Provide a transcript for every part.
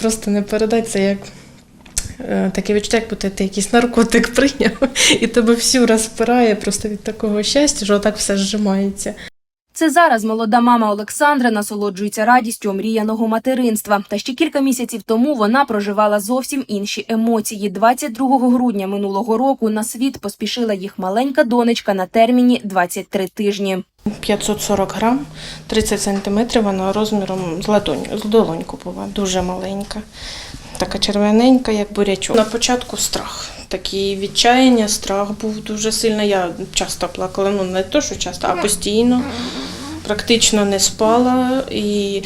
Просто не передати це як е, таке відчуття, як будто ти якийсь наркотик прийняв, і тебе всю розпирає просто від такого щастя, що так все зжимається. Це зараз молода мама Олександра насолоджується радістю омріяного материнства. Та ще кілька місяців тому вона проживала зовсім інші емоції. 22 грудня минулого року на світ поспішила їх маленька донечка на терміні 23 тижні. 540 грам, 30 сантиметрів, вона розміром з ладонь, з долоньку була, дуже маленька. Така червоненька, як бурячок. На початку страх. Такі відчаяння, страх був дуже сильно. Я часто плакала, ну не то, що часто, а постійно. Практично не спала. І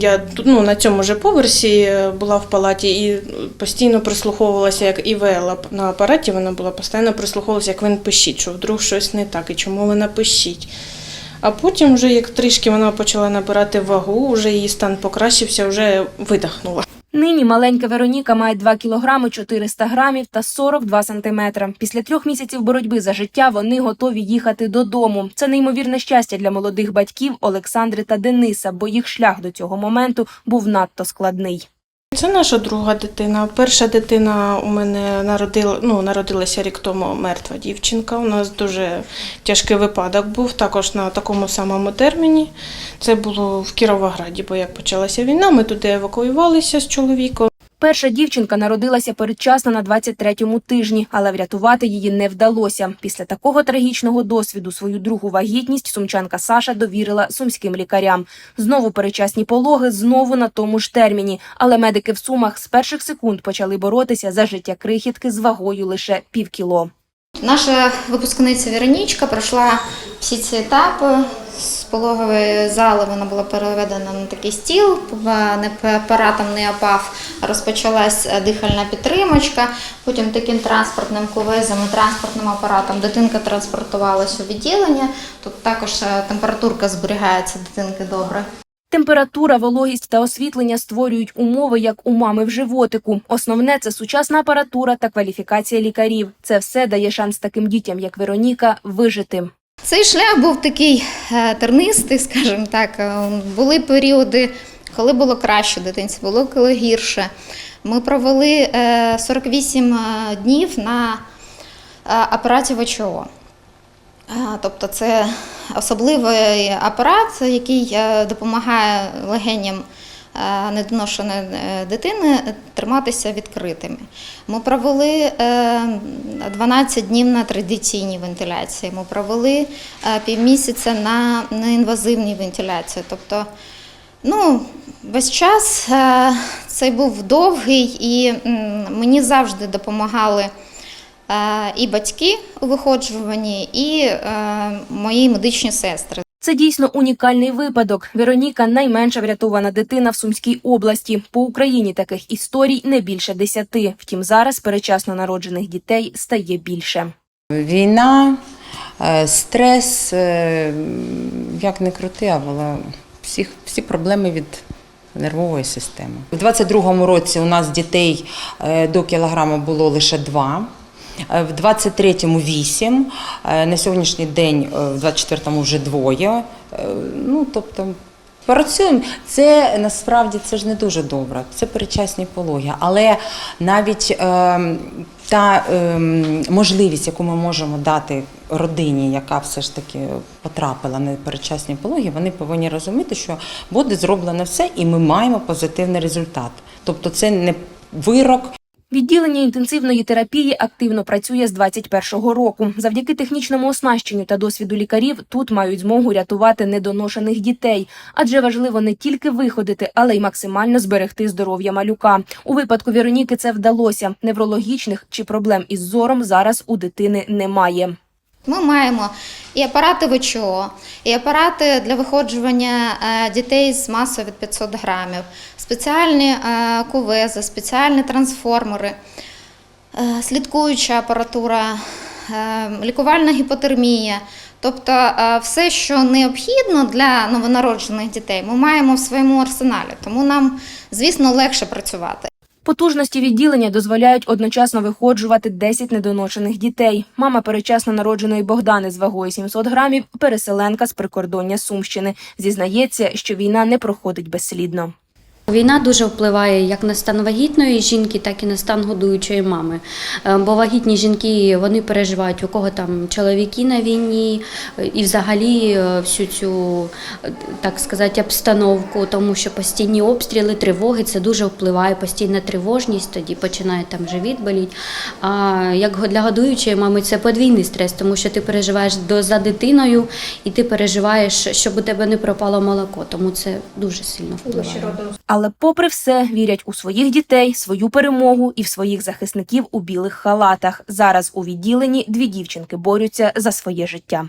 я ну, на цьому же поверсі е, була в палаті і постійно прислуховувалася, як Івела на апараті, вона була постійно прислуховувалася, як він пишіть, що вдруг щось не так і чому вона пишіть. А потім, вже як трішки вона почала набирати вагу, вже її стан покращився, вже видихнула. Нині маленька Вероніка має 2 кілограми 400 грамів та 42 сантиметра. Після трьох місяців боротьби за життя вони готові їхати додому. Це неймовірне щастя для молодих батьків Олександри та Дениса, бо їх шлях до цього моменту був надто складний. Це наша друга дитина. Перша дитина у мене народила, ну, народилася рік тому мертва дівчинка. У нас дуже тяжкий випадок був, також на такому самому терміні. Це було в Кіровограді, бо як почалася війна, ми туди евакуювалися з чоловіком. Перша дівчинка народилася передчасно на 23-му тижні, але врятувати її не вдалося. Після такого трагічного досвіду свою другу вагітність сумчанка Саша довірила сумським лікарям. Знову перечасні пологи, знову на тому ж терміні. Але медики в сумах з перших секунд почали боротися за життя крихітки з вагою лише півкіло. Наша випускниця Веронічка пройшла всі ці етапи. З пологової зали вона була переведена на такий стіл, не апаратом не опав, розпочалась е, дихальна підтримочка, потім таким транспортним кувезом і транспортним апаратом дитинка транспортувалась у відділення. Тут також е, температурка зберігається дитинки добре. Температура, вологість та освітлення створюють умови, як у мами в животику. Основне це сучасна апаратура та кваліфікація лікарів. Це все дає шанс таким дітям, як Вероніка, вижити. Цей шлях був такий е, тернистий, скажімо так. Е, Були періоди, коли було краще дитинці, було коли гірше. Ми провели е, 48 е, днів на апараті ВЧО. Тобто це особливий апарат, який допомагає легеням недоношеної е, дитини триматися відкритими. Ми провели е, 12 днів на традиційній вентиляції. Ми провели е, півмісяця на неінвазивній вентиляції. Тобто, ну, весь час е, цей був довгий, і мені завжди допомагали е, і батьки у виходжуванні, і е, мої медичні сестри. Це дійсно унікальний випадок. Вероніка найменша врятована дитина в Сумській області. По Україні таких історій не більше десяти. Втім, зараз перечасно народжених дітей стає більше. Війна, е, стрес, е, як не крути, а була всіх, всі проблеми від нервової системи. У 22-му році у нас дітей е, до кілограма було лише два. Е, В 23-му 8, е, на сьогоднішній день, е, в 24-му вже двоє. Ну, тобто, Працюємо. Це насправді це ж не дуже добре. Це перечасні пологи. Але навіть е, та е, можливість, яку ми можемо дати родині, яка все ж таки потрапила на перечасні пологи, вони повинні розуміти, що буде зроблено все, і ми маємо позитивний результат. Тобто, це не вирок, Відділення інтенсивної терапії активно працює з 21-го року. Завдяки технічному оснащенню та досвіду лікарів тут мають змогу рятувати недоношених дітей, адже важливо не тільки виходити, але й максимально зберегти здоров'я малюка. У випадку Вероніки це вдалося. Неврологічних чи проблем із зором зараз у дитини немає. Ми маємо і апарати ВЧО, і апарати для виходжування е, дітей з масою від 500 грамів, спеціальні е, кувези, спеціальні трансформери, е, слідкуюча апаратура, лікувальна гіпотермія. Тобто все, що необхідно для новонароджених дітей, ми маємо в своєму арсеналі, тому нам, звісно, легше працювати. Потужності відділення дозволяють одночасно виходжувати 10 недоношених дітей. Мама перечасно народженої Богдани з вагою 700 грамів, переселенка з прикордоння Сумщини. Зізнається, що війна не проходить безслідно. Війна дуже впливає як на стан вагітної жінки, так і на стан годуючої мами. Е, Бо вагітні жінки вони переживають, у кого там чоловіки на війні, е, і взагалі е, всю цю так сказати обстановку, тому що постійні обстріли, тривоги це дуже впливає. Постійна тривожність, тоді починає там живіт боліти. А як для годуючої мами це подвійний стрес, тому що ти переживаєш за дитиною, і ти переживаєш, щоб у тебе не пропало молоко. Тому це дуже сильно впливає. Але, попри все, вірять у своїх дітей, свою перемогу і в своїх захисників у білих халатах. Зараз у відділенні дві дівчинки борються за своє життя.